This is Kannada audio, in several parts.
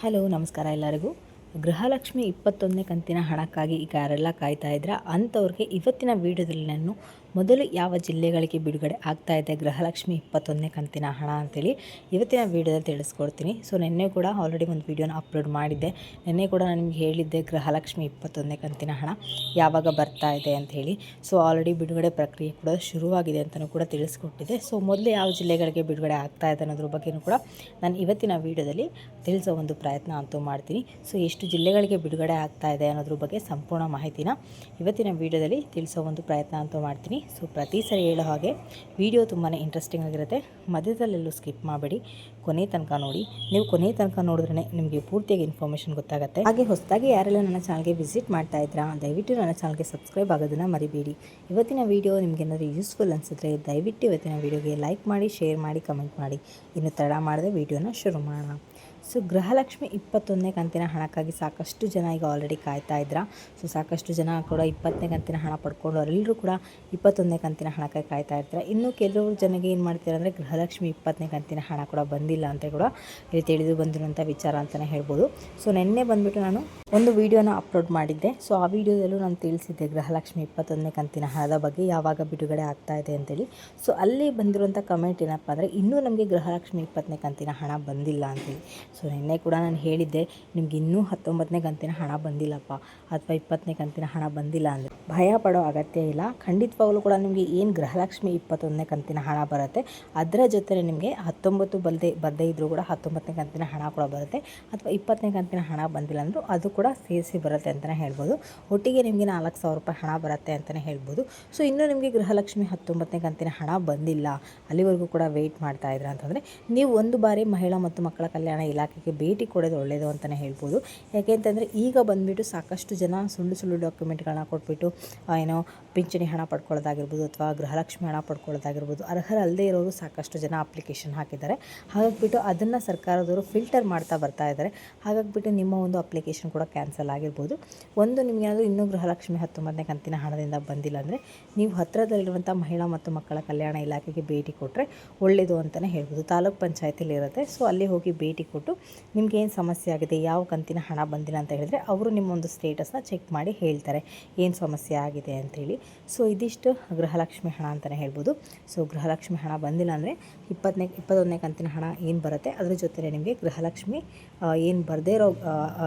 ಹಲೋ, ನಮಸ್ಕಾರ ಎಲ್ಲರಿಗೂ. ಗೃಹಲಕ್ಷ್ಮಿ ಇಪ್ಪತ್ತೊಂದನೇ ಕಂತಿನ ಹಣಕ್ಕಾಗಿ ಈಗ ಯಾರೆಲ್ಲ ಕಾಯ್ತಾ ಇದ್ರ, ಅಂಥವ್ರಿಗೆ ಇವತ್ತಿನ ವೀಡಿಯೋದಲ್ಲಿ ನಾನು ಮೊದಲು ಯಾವ ಜಿಲ್ಲೆಗಳಿಗೆ ಬಿಡುಗಡೆ ಆಗ್ತಾ ಇದೆ ಗೃಹಲಕ್ಷ್ಮಿ ಇಪ್ಪತ್ತೊಂದನೇ ಕಂತಿನ ಹಣ ಅಂತೇಳಿ ಇವತ್ತಿನ ವೀಡಿಯೋದಲ್ಲಿ ತಿಳಿಸ್ಕೊಡ್ತೀನಿ. ಸೊ ನಿನ್ನೆ ಕೂಡ ಆಲ್ರೆಡಿ ಒಂದು ವೀಡಿಯೋನ ಅಪ್ಲೋಡ್ ಮಾಡಿದ್ದೆ. ನಿನ್ನೆ ಕೂಡ ನಾನು ನಿಮ್ಗೆ ಹೇಳಿದ್ದೆ ಗೃಹಲಕ್ಷ್ಮಿ ಇಪ್ಪತ್ತೊಂದನೇ ಕಂತಿನ ಹಣ ಯಾವಾಗ ಬರ್ತಾ ಇದೆ ಅಂತ ಹೇಳಿ. ಸೊ ಆಲ್ರೆಡಿ ಬಿಡುಗಡೆ ಪ್ರಕ್ರಿಯೆ ಕೂಡ ಶುರುವಾಗಿದೆ ಅಂತಲೂ ಕೂಡ ತಿಳಿಸ್ಕೊಟ್ಟಿದ್ದೆ. ಸೊ ಮೊದಲು ಯಾವ ಜಿಲ್ಲೆಗಳಿಗೆ ಬಿಡುಗಡೆ ಆಗ್ತಾ ಇದೆ ಅನ್ನೋದ್ರ ಬಗ್ಗೆಯೂ ಕೂಡ ನಾನು ಇವತ್ತಿನ ವೀಡಿಯೋದಲ್ಲಿ ತಿಳಿಸೋ ಒಂದು ಪ್ರಯತ್ನ ಅಂತೂ ಮಾಡ್ತೀನಿ. ಸೊ ಎಷ್ಟು ಜಿಲ್ಲೆಗಳಿಗೆ ಬಿಡುಗಡೆ ಆಗ್ತಾ ಇದೆ ಅನ್ನೋದ್ರ ಬಗ್ಗೆ ಸಂಪೂರ್ಣ ಮಾಹಿತಿನ ಇವತ್ತಿನ ವೀಡಿಯೋದಲ್ಲಿ ತಿಳಿಸೋ ಒಂದು ಪ್ರಯತ್ನ ಅಂತೂ ಮಾಡ್ತೀನಿ. ಸೊ ಪ್ರತಿ ಸರಿ ಹೇಳೋ ಹಾಗೆ ವಿಡಿಯೋ ತುಂಬಾ ಇಂಟ್ರೆಸ್ಟಿಂಗ್ ಆಗಿರುತ್ತೆ. ಮಧ್ಯದಲ್ಲೆಲ್ಲೂ ಸ್ಕಿಪ್ ಮಾಡಬೇಡಿ. ಕೊನೆ ತನಕ ನೋಡಿ. ನೀವು ಕೊನೆ ತನಕ ನೋಡಿದ್ರೆ ನಿಮಗೆ ಪೂರ್ತಿಯಾಗಿ ಇನ್ಫಾರ್ಮೇಷನ್ ಗೊತ್ತಾಗುತ್ತೆ. ಹಾಗೆ ಹೊಸದಾಗಿ ಯಾರೆಲ್ಲ ನನ್ನ ಚಾನಲ್ಗೆ ವಿಸಿಟ್ ಮಾಡ್ತಾ ಇದ್ರಾ, ದಯವಿಟ್ಟು ನನ್ನ ಚಾನಲ್ಗೆ ಸಬ್ಸ್ಕ್ರೈಬ್ ಆಗೋದನ್ನು ಮರಿಬೇಡಿ. ಇವತ್ತಿನ ವಿಡಿಯೋ ನಿಮಗೆ ಏನಾದರೂ ಯೂಸ್ಫುಲ್ ಅನಿಸಿದ್ರೆ ದಯವಿಟ್ಟು ಇವತ್ತಿನ ವಿಡಿಯೋಗೆ ಲೈಕ್ ಮಾಡಿ ಶೇರ್ ಮಾಡಿ ಕಮೆಂಟ್ ಮಾಡಿ. ಇನ್ನು ತಡ ಮಾಡದೆ ವಿಡಿಯೋನ ಶುರು ಮಾಡೋಣ. ಸೊ ಗೃಹಲಕ್ಷ್ಮಿ ಇಪ್ಪತ್ತೊಂದನೇ ಕಂತಿನ ಹಣಕ್ಕಾಗಿ ಸಾಕಷ್ಟು ಜನ ಈಗ ಆಲ್ರೆಡಿ ಕಾಯ್ತಾ ಇದ್ರ. ಸೊ ಸಾಕಷ್ಟು ಜನ ಕೂಡ ಇಪ್ಪತ್ತನೇ ಕಂತಿನ ಹಣ ಪಡ್ಕೊಂಡು ಅವರೆಲ್ಲರೂ ಕೂಡ ಇಪ್ಪತ್ತೊಂದನೇ ಕಂತಿನ ಹಣಕ್ಕಾಗಿ ಕಾಯ್ತಾ ಇರ್ತಾರೆ. ಇನ್ನು ಕೆಲವರು ಜನಗೆ ಏನು ಮಾಡ್ತಾರೆ ಅಂದರೆ ಗೃಹಲಕ್ಷ್ಮಿ ಇಪ್ಪತ್ತನೇ ಕಂತಿನ ಹಣ ಕೂಡ ಬಂದಿಲ್ಲ ಅಂತ ಕೂಡ ಇಲ್ಲಿ ತಿಳಿದು ಬಂದಿರುವಂಥ ವಿಚಾರ ಅಂತಲೇ ಹೇಳ್ಬೋದು. ಸೊ ನಿನ್ನೆ ಬಂದುಬಿಟ್ಟು ನಾನು ಒಂದು ವಿಡಿಯೋನ ಅಪ್ಲೋಡ್ ಮಾಡಿದ್ದೆ. ಸೊ ಆ ವಿಡಿಯೋದಲ್ಲೂ ನಾನು ತಿಳಿಸಿದ್ದೆ ಗೃಹಲಕ್ಷ್ಮಿ ಇಪ್ಪತ್ತೊಂದನೇ ಕಂತಿನ ಹಣದ ಬಗ್ಗೆ ಯಾವಾಗ ಬಿಡುಗಡೆ ಆಗ್ತಾ ಇದೆ ಅಂತೇಳಿ. ಸೊ ಅಲ್ಲಿ ಬಂದಿರುವಂಥ ಕಮೆಂಟ್ ಏನಪ್ಪ ಅಂದರೆ ಇನ್ನೂ ನಮಗೆ ಗೃಹಲಕ್ಷ್ಮಿ ಇಪ್ಪತ್ತನೇ ಕಂತಿನ ಹಣ ಬಂದಿಲ್ಲ ಅಂತೇಳಿ. ಸೊ ನಿನ್ನೆ ಕೂಡ ನಾನು ಹೇಳಿದ್ದೆ, ನಿಮ್ಗೆ ಇನ್ನೂ ಹತ್ತೊಂಬತ್ತನೇ ಕಂತಿನ ಹಣ ಬಂದಿಲ್ಲಪ್ಪ, ಅಥವಾ ಇಪ್ಪತ್ತನೇ ಕಂತಿನ ಹಣ ಬಂದಿಲ್ಲ ಅಂದರೆ ಭಯ ಪಡೋ ಅಗತ್ಯ ಇಲ್ಲ. ಖಂಡಿತವಾಗಲೂ ಕೂಡ ನಿಮಗೆ ಏನು ಗೃಹಲಕ್ಷ್ಮಿ ಇಪ್ಪತ್ತೊಂದನೇ ಕಂತಿನ ಹಣ ಬರುತ್ತೆ, ಅದರ ಜೊತೆ ನಿಮಗೆ ಹತ್ತೊಂಬತ್ತು ಬಲ್ಲದೆ ಬರದೇ ಇದ್ದರೂ ಕೂಡ ಹತ್ತೊಂಬತ್ತನೇ ಕಂತಿನ ಹಣ ಕೂಡ ಬರುತ್ತೆ, ಅಥವಾ ಇಪ್ಪತ್ತನೇ ಕಂತಿನ ಹಣ ಬಂದಿಲ್ಲ ಅಂದರೂ ಅದು ಕೂಡ ಸೇರಿಸಿ ಬರುತ್ತೆ ಅಂತಲೇ ಹೇಳ್ಬೋದು. ಒಟ್ಟಿಗೆ ನಿಮಗೆ ನಾಲ್ಕು ಸಾವಿರ ರೂಪಾಯಿ ಹಣ ಬರುತ್ತೆ ಅಂತಲೇ ಹೇಳ್ಬೋದು. ಸೊ ಇನ್ನೂ ನಿಮಗೆ ಗೃಹಲಕ್ಷ್ಮಿ ಹತ್ತೊಂಬತ್ತನೇ ಕಂತಿನ ಹಣ ಬಂದಿಲ್ಲ, ಅಲ್ಲಿವರೆಗೂ ಕೂಡ ವೆಯ್ಟ್ ಮಾಡ್ತಾ ಇದ್ರ ಅಂತಂದರೆ, ನೀವು ಒಂದು ಬಾರಿ ಮಹಿಳಾ ಮತ್ತು ಮಕ್ಕಳ ಕಲ್ಯಾಣ ಇಲಾಖೆಗೆ ಭೇಟಿ ಕೊಡೋದು ಒಳ್ಳೆಯದು ಅಂತಲೇ ಹೇಳ್ಬೋದು. ಯಾಕೆಂತಂದರೆ ಈಗ ಬಂದುಬಿಟ್ಟು ಸಾಕಷ್ಟು ಜನ ಸುಳ್ಳು ಸುಳ್ಳು ಡಾಕ್ಯುಮೆಂಟ್ಗಳನ್ನ ಕೊಟ್ಬಿಟ್ಟು ಏನೋ ಪಿಂಚಣಿ ಹಣ ಪಡ್ಕೊಳ್ಳೋದಾಗಿರ್ಬೋದು ಅಥವಾ ಗೃಹಲಕ್ಷ್ಮಿ ಹಣ ಪಡ್ಕೊಳ್ಳೋದಾಗಿರ್ಬೋದು ಅರ್ಹರಲ್ಲದೆ ಇರೋರು ಸಾಕಷ್ಟು ಜನ ಅಪ್ಲಿಕೇಶನ್ ಹಾಕಿದ್ದಾರೆ. ಹಾಗಾಗಿಬಿಟ್ಟು ಅದನ್ನು ಸರ್ಕಾರದವರು ಫಿಲ್ಟರ್ ಮಾಡ್ತಾ ಬರ್ತಾ ಇದ್ದಾರೆ. ಹಾಗಾಗಿಬಿಟ್ಟು ನಿಮ್ಮ ಒಂದು ಅಪ್ಲಿಕೇಶನ್ ಕೂಡ ಕ್ಯಾನ್ಸಲ್ ಆಗಿರ್ಬೋದು. ಒಂದು ನಿಮಗೇನಾದರೂ ಇನ್ನೂ ಗೃಹಲಕ್ಷ್ಮಿ ಹತ್ತೊಂಬತ್ತನೇ ಕಂತಿನ ಹಣದಿಂದ ಬಂದಿಲ್ಲ ಅಂದರೆ ನೀವು ಹತ್ತಿರದಲ್ಲಿರುವಂಥ ಮಹಿಳಾ ಮತ್ತು ಮಕ್ಕಳ ಕಲ್ಯಾಣ ಇಲಾಖೆಗೆ ಭೇಟಿ ಕೊಟ್ಟರೆ ಒಳ್ಳೆಯದು ಅಂತಲೇ ಹೇಳ್ಬೋದು. ತಾಲೂಕ್ ಪಂಚಾಯತಿಲಿರುತ್ತೆ ಸೊ ಅಲ್ಲಿ ಹೋಗಿ ಭೇಟಿ ಕೊಟ್ಟು ನಿಮ್ಗೆ ಏನು ಸಮಸ್ಯೆ ಆಗಿದೆ, ಯಾವ ಕಂತಿನ ಹಣ ಬಂದಿಲ್ಲ ಅಂತ ಹೇಳಿದ್ರೆ ಅವರು ನಿಮ್ಮ ಒಂದು ಸ್ಟೇಟಸ್ನ ಚೆಕ್ ಮಾಡಿ ಹೇಳ್ತಾರೆ. ಏನು ಸಮಸ್ಯೆ ಆಗಿದೆ ಅಂಥೇಳಿ ಸೊ ಇದಿಷ್ಟು ಗೃಹಲಕ್ಷ್ಮಿ ಹಣ ಅಂತಲೇ ಹೇಳ್ಬೋದು. ಸೊ ಗೃಹಲಕ್ಷ್ಮಿ ಹಣ ಬಂದಿಲ್ಲ ಅಂದರೆ ಇಪ್ಪತ್ತನೇ ಇಪ್ಪತ್ತೊಂದನೇ ಕಂತಿನ ಹಣ ಏನು ಬರುತ್ತೆ? ಅದ್ರ ಜೊತೆಲೇ ನಿಮಗೆ ಗೃಹಲಕ್ಷ್ಮಿ ಏನು ಬರದೇ ಇರೋ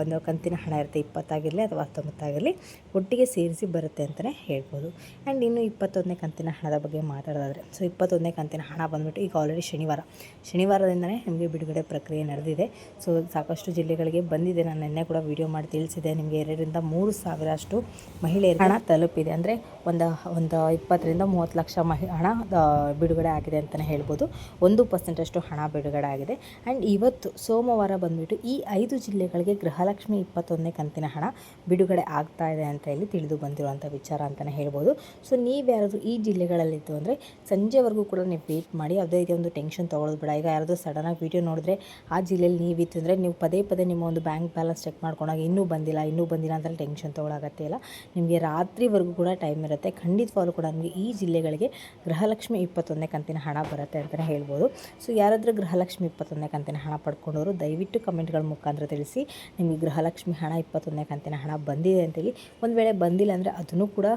ಒಂದು ಕಂತಿನ ಹಣ ಇರುತ್ತೆ. ಇಪ್ಪತ್ತಾಗಿರಲಿ ಅಥವಾ ಹತ್ತೊಂಬತ್ತಾಗಿರಲಿ ಒಟ್ಟಿಗೆ ಸೇರಿಸಿ ಬರುತ್ತೆ ಅಂತಲೇ ಹೇಳ್ಬೋದು. ಆ್ಯಂಡ್ ಇನ್ನು ಇಪ್ಪತ್ತೊಂದನೇ ಕಂತಿನ ಹಣದ ಬಗ್ಗೆ ಮಾತಾಡೋದಾದರೆ, ಸೊ ಇಪ್ಪತ್ತೊಂದನೇ ಕಂತಿನ ಹಣ ಬಂದುಬಿಟ್ಟು ಈಗ ಆಲ್ರೆಡಿ ಶನಿವಾರ. ಶನಿವಾರದಿಂದಲೇ ನಿಮಗೆ ಬಿಡುಗಡೆ ಪ್ರಕ್ರಿಯೆ ನಡೆದಿದೆ. ಸೊ ಸಾಕಷ್ಟು ಜಿಲ್ಲೆಗಳಿಗೆ ಬಂದಿದೆ. ನಾನು ನಿನ್ನೆ ಕೂಡ ವಿಡಿಯೋ ಮಾಡಿ ತಿಳಿಸಿದೆ ನಿಮಗೆ ಎರಡರಿಂದ ಮೂರು ಸಾವಿರ ಅಷ್ಟು ಮಹಿಳೆಯರ ಹಣ ತಲುಪಿದೆ. ಅಂದರೆ ಒಂದು ಒಂದು ಇಪ್ಪತ್ತರಿಂದ ಮೂವತ್ತು ಲಕ್ಷ ಮಹಿ, ಹಣ ಬಿಡುಗಡೆ ಆಗಿದೆ ಅಂತಲೇ ಹೇಳ್ಬೋದು. ಒಂದು ಪರ್ಸೆಂಟಷ್ಟು ಹಣ ಬಿಡುಗಡೆ ಆಗಿದೆ. ಆ್ಯಂಡ್ ಇವತ್ತು ಸೋಮವಾರ ಬಂದುಬಿಟ್ಟು ಈ ಐದು ಜಿಲ್ಲೆಗಳಿಗೆ ಗೃಹಲಕ್ಷ್ಮಿ ಇಪ್ಪತ್ತೊಂದನೇ ಕಂತಿನ ಹಣ ಬಿಡುಗಡೆ ಆಗ್ತಾ ಇದೆ ಅಂತ ಹೇಳಿ ತಿಳಿದು ಬಂದಿರುವಂಥ ವಿಚಾರ ಅಂತಲೇ ಹೇಳ್ಬೋದು. ಸೊ ನೀವು ಯಾರಾದರೂ ಈ ಜಿಲ್ಲೆಗಳಲ್ಲಿದ್ದು ಅಂದರೆ ಸಂಜೆವರೆಗೂ ಕೂಡ ನೀವು ವೇಟ್ ಮಾಡಿ ಯಾವುದೇ ರೀತಿ ಒಂದು ಟೆನ್ಷನ್ ತೊಗೊಳ್ಳೋದು ಬೇಡ. ಈಗ ಯಾರಾದರೂ ಸಡನ್ನಾಗಿ ವೀಡಿಯೋ ನೋಡಿದ್ರೆ ಆ ಜಿಲ್ಲೆಯಲ್ಲಿ ನೀವಿತ್ತು ಅಂದರೆ ನೀವು ಪದೇ ಪದೇ ನಿಮ್ಮ ಒಂದು ಬ್ಯಾಂಕ್ ಬ್ಯಾಲೆನ್ಸ್ ಚೆಕ್ ಮಾಡ್ಕೊಂಡಾಗ ಇನ್ನೂ ಬಂದಿಲ್ಲ ಇನ್ನೂ ಬಂದಿಲ್ಲ ಅಂತ ಟೆನ್ಷನ್ ತೊಗೊಳಗತ್ತೆ ಇಲ್ಲ. ನಿಮಗೆ ರಾತ್ರಿವರೆಗೂ ಕೂಡ ಟೈಮ್ ಇರುತ್ತೆ. ಖಂಡಿತವಾಗ್ಲೂ ಕೂಡ ನಮಗೆ ಈ ಜಿಲ್ಲೆಗಳಿಗೆ ಗೃಹಲಕ್ಷ್ಮಿ ಇಪ್ಪತ್ತೊಂದನೇ ಕಂತಿನ ಹಣ ಬರುತ್ತೆ ಅಂತಲೇ ಹೇಳ್ಬೋದು. ಸೊ ಯಾರಾದರೂ ಗೃಹಲಕ್ಷ್ಮಿ ಇಪ್ಪತ್ತೊಂದನೇ ಕಂತಿನ ಹಣ ಪಡ್ಕೊಂಡವರು, ದಯವಿಟ್ಟು ಕಮೆಂಟ್ಗಳ ಮುಖಾಂತರ ತಿಳಿಸಿ ನಿಮಗೆ ಗೃಹಲಕ್ಷ್ಮಿ ಹಣ ಇಪ್ಪತ್ತೊಂದನೇ ಕಂತಿನ ಹಣ ಬಂದಿದೆ ಅಂತೇಳಿ ಒಂದು ವೇಳೆ ಬಂದಿಲ್ಲ ಅಂದರೆ ಅದನ್ನು ಕೂಡ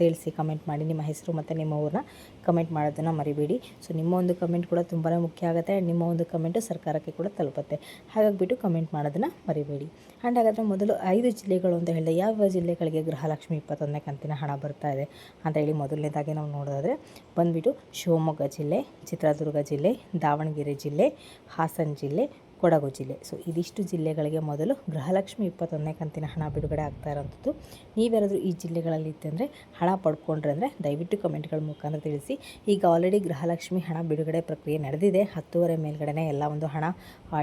ತಿಳಿಸಿ ಕಮೆಂಟ್ ಮಾಡಿ. ನಿಮ್ಮ ಹೆಸರು ಮತ್ತು ನಿಮ್ಮ ಊರನ್ನ ಕಮೆಂಟ್ ಮಾಡೋದನ್ನು ಮರಿಬೇಡಿ. ಸೊ ನಿಮ್ಮ ಒಂದು ಕಮೆಂಟ್ ಕೂಡ ತುಂಬಾ ಮುಖ್ಯ ಆಗುತ್ತೆ. ಆ್ಯಂಡ್ ನಿಮ್ಮ ಒಂದು ಕಮೆಂಟು ಸರ್ಕಾರಕ್ಕೆ ಕೂಡ ತಲುಪುತ್ತೆ. ಹಾಗಾಗಿಬಿಟ್ಟು ಕಮೆಂಟ್ ಮಾಡೋದನ್ನು ಮರಿಬೇಡಿ. ಆ್ಯಂಡ್ ಹಾಗಾದರೆ ಮೊದಲು ಐದು ಜಿಲ್ಲೆಗಳು ಅಂತ ಹೇಳಿದೆ ಯಾವ ಜಿಲ್ಲೆಗಳಿಗೆ ಗೃಹಲಕ್ಷ್ಮಿ ಇಪ್ಪತ್ತೊಂದನೇ ಕಂತಿನ ಹಣ ಬರ್ತಾ ಇದೆ ಅಂತ ಹೇಳಿ ಮೊದಲನೇದಾಗಿ ನಾವು ನೋಡೋದಾದರೆ ಬಂದುಬಿಟ್ಟು ಶಿವಮೊಗ್ಗ ಜಿಲ್ಲೆ, ಚಿತ್ರದುರ್ಗ ಜಿಲ್ಲೆ, ದಾವಣಗೆರೆ ಜಿಲ್ಲೆ, ಹಾಸನ ಜಿಲ್ಲೆ ಕೊಡಗು ಜಿಲ್ಲೆ. ಸೊ ಇದಿಷ್ಟು ಜಿಲ್ಲೆಗಳಿಗೆ ಮೊದಲು ಗೃಹಲಕ್ಷ್ಮಿ ಇಪ್ಪತ್ತೊಂದನೇ ಕಂತಿನ ಹಣ ಬಿಡುಗಡೆ ಆಗ್ತಾ ಇರೋಂಥದ್ದು. ನೀವ್ಯಾರಾದರೂ ಈ ಜಿಲ್ಲೆಗಳಲ್ಲಿ ಇತ್ತಂದರೆ ಹಣ ಪಡ್ಕೊಂಡ್ರೆ ಅಂದರೆ ದಯವಿಟ್ಟು ಕಮೆಂಟ್ಗಳ ಮುಖಾಂತರ ತಿಳಿಸಿ. ಈಗ ಆಲ್ರೆಡಿ ಗೃಹಲಕ್ಷ್ಮಿ ಹಣ ಬಿಡುಗಡೆ ಪ್ರಕ್ರಿಯೆ ನಡೆದಿದೆ. ಹತ್ತುವರೆ ಮೇಲ್ಗಡೆ ಎಲ್ಲ ಒಂದು ಹಣ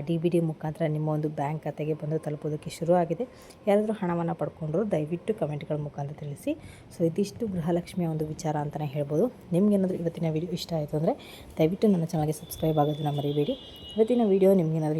ಡಿ ಬಿ ಡಿ ಮುಖಾಂತರ ನಿಮ್ಮ ಒಂದು ಬ್ಯಾಂಕ್ ಖಾತೆಗೆ ಬಂದು ತಲುಪೋದಕ್ಕೆ ಶುರು ಆಗಿದೆ ಯಾರಾದರೂ ಹಣವನ್ನು ಪಡ್ಕೊಂಡ್ರು ದಯವಿಟ್ಟು ಕಮೆಂಟ್ಗಳ ಮುಖಾಂತರ ತಿಳಿಸಿ. ಸೊ ಇದಿಷ್ಟು ಗೃಹಲಕ್ಷ್ಮಿಯ ಒಂದು ವಿಚಾರ ಅಂತಲೇ ಹೇಳ್ಬೋದು. ನಿಮಗೇನಾದರೂ ಇವತ್ತಿನ ವಿಡಿಯೋ ಇಷ್ಟ ಆಯಿತು ಅಂದರೆ ದಯವಿಟ್ಟು ನನ್ನ ಚಾನಲ್ಗೆ ಸಬ್ಸ್ಕ್ರೈಬ್ ಆಗೋದನ್ನು ಮರಿಬೇಡಿ. ಇವತ್ತಿನ ವಿಡಿಯೋ ನಿಮಗೇನಾದರೂ